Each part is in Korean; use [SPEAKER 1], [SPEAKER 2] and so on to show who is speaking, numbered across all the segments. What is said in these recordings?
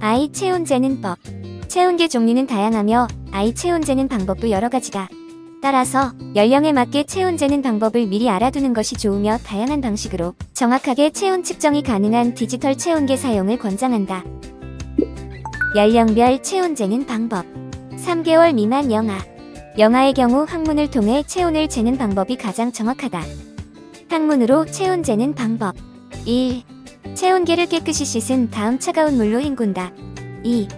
[SPEAKER 1] 아이 체온 재는 법. 체온계 종류는 다양하며 아이 체온 재는 방법도 여러 가지다. 따라서 연령에 맞게 체온 재는 방법을 미리 알아두는 것이 좋으며 다양한 방식으로 정확하게 체온 측정이 가능한 디지털 체온계 사용을 권장한다. 연령별 체온 재는 방법. 3개월 미만 영아. 영아의 경우 항문을 통해 체온을 재는 방법이 가장 정확하다. 항문으로 체온 재는 방법. 1. 체온계를 깨끗이 씻은 다음 차가운 물로 헹군다. 2.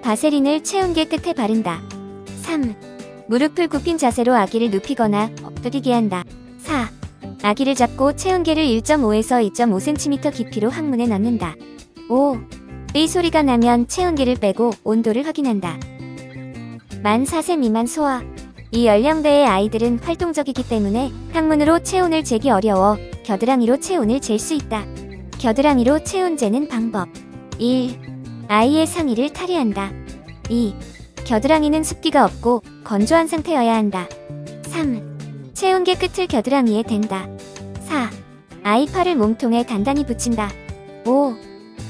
[SPEAKER 1] 바세린을 체온계 끝에 바른다. 3. 무릎을 굽힌 자세로 아기를 눕히거나 엎드리게 한다. 4. 아기를 잡고 체온계를 1.5에서 2.5cm 깊이로 항문에 넣는다. 5. 의 소리가 나면 체온계를 빼고 온도를 확인한다. 만 4세 미만 소아. 이 연령대의 아이들은 활동적이기 때문에 항문으로 체온을 재기 어려워 겨드랑이로 체온을 잴 수 있다. 겨드랑이로 체온 재는 방법. 1. 아이의 상의를 탈의한다. 2. 겨드랑이는 습기가 없고 건조한 상태여야 한다. 3. 체온계 끝을 겨드랑이에 댄다. 4. 아이 팔을 몸통에 단단히 붙인다. 5.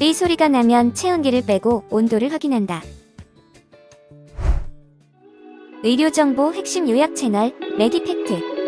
[SPEAKER 1] 의 소리가 나면 체온계를 빼고 온도를 확인한다. 의료정보 핵심 요약 채널 메디팩트